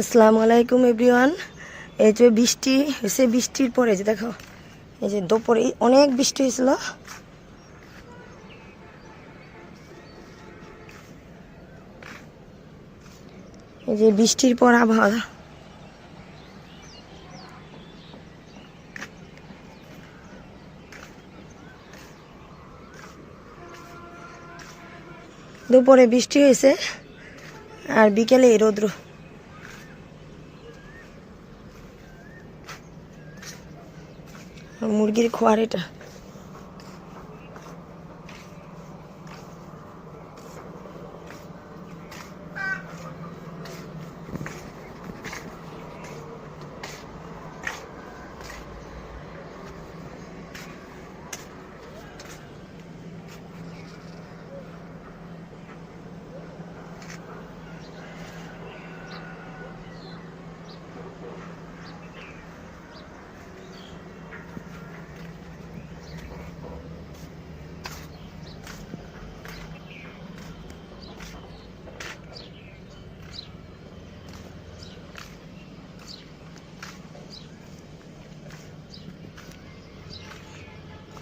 আসসালামু আলাইকুম, এভরিওয়ান। এই যে বৃষ্টি হয়েছে, বৃষ্টির পরে যে দেখো, এই যে দুপুরে অনেক বৃষ্টি হয়েছিল। এই যে বৃষ্টির পর আবহাওয়া। দুপুরে বৃষ্টি হয়েছে, আর বিকেলে রৌদ্র। মুরগির খোয়ার এটা।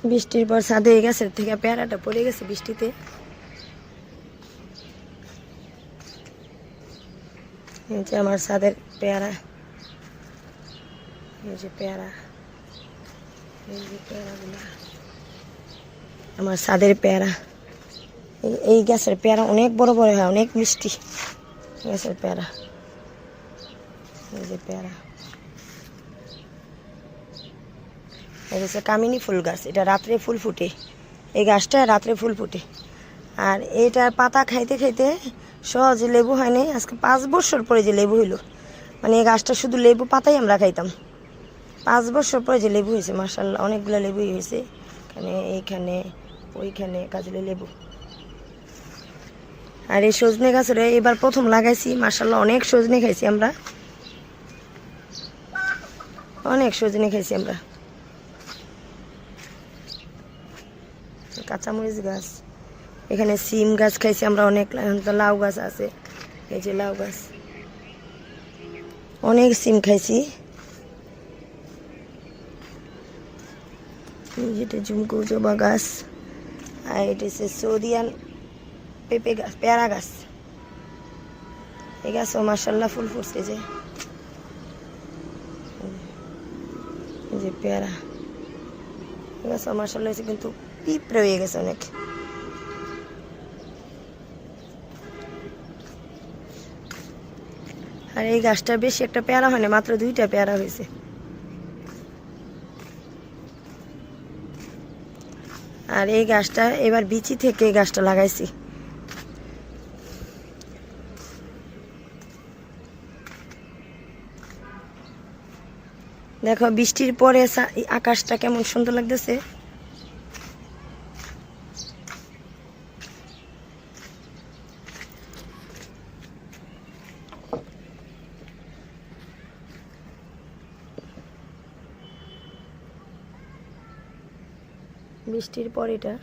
বৃষ্টির পর ছাদে এই গাছের থেকে পেয়ারাটা পড়ে গেছে বৃষ্টিতে। এই যে আমার ছাদের পেয়ারা। এই যে পেয়ারা। এই যে পেয়ারাগুলো। আমার ছাদের পেয়ারা। এই এই গাছের পেয়ারা অনেক বড় বড় হয়, অনেক মিষ্টি। গাছের পেয়ারা। এই যে পেয়ারা। হচ্ছে কামিনী ফুল গাছ, এটা রাত্রে ফুল ফুটে। এই গাছটা রাত্রে ফুল ফুটে। আর এইটার পাতা খাইতে খাইতে সহজে লেবু হয় নাই, আজকে পাঁচ বছর পরে যে লেবু হইল। মানে এই গাছটা শুধু লেবু পাতাই আমরা খাইতাম। পাঁচ বছর পরে যে লেবু হয়েছে মার্শাল্লাহ অনেকগুলো লেবুই হয়েছে এখানে, এইখানে, ওইখানে কাজলে লেবু। আর এই সজনে গাছের এবার প্রথম লাগাইছি মার্শাল্লাহ অনেক সজনে খাইছি আমরা। অনেক সজনে খাইছি আমরা। কাঁচামরিচ গাছ। এখানে সিম গাছ খাইছি আমরা অনেক, এখন তো লাউ গাছ আছে। এই যে লাউ গাছ। অনেক সিম খাইছি। এই যেটা ঝুমকো জবা গাছ। আর এটা হচ্ছে সৌদিয়ান পেঁপে গাছ, পেয়ারা গাছ। এই গাছও মার্শাল্লাহ ফুল ফুটছে যে। এই যে পেয়ারা। গাছও মার্শাল্লাহ হয়েছে কিন্তু পিঁপড়ে হয়ে গেছে অনেক। আর এই গাছটা বেশি একটা পেয়ারা হয় না, মাত্র দুইটা পেয়ারা হয়েছে। আর এই গাছটা, এবার বিচি থেকে এই গাছটা লাগাইছি। দেখো বৃষ্টির পরে আকাশটা কেমন সুন্দর লাগতেছে। বৃষ্টির পর এটা।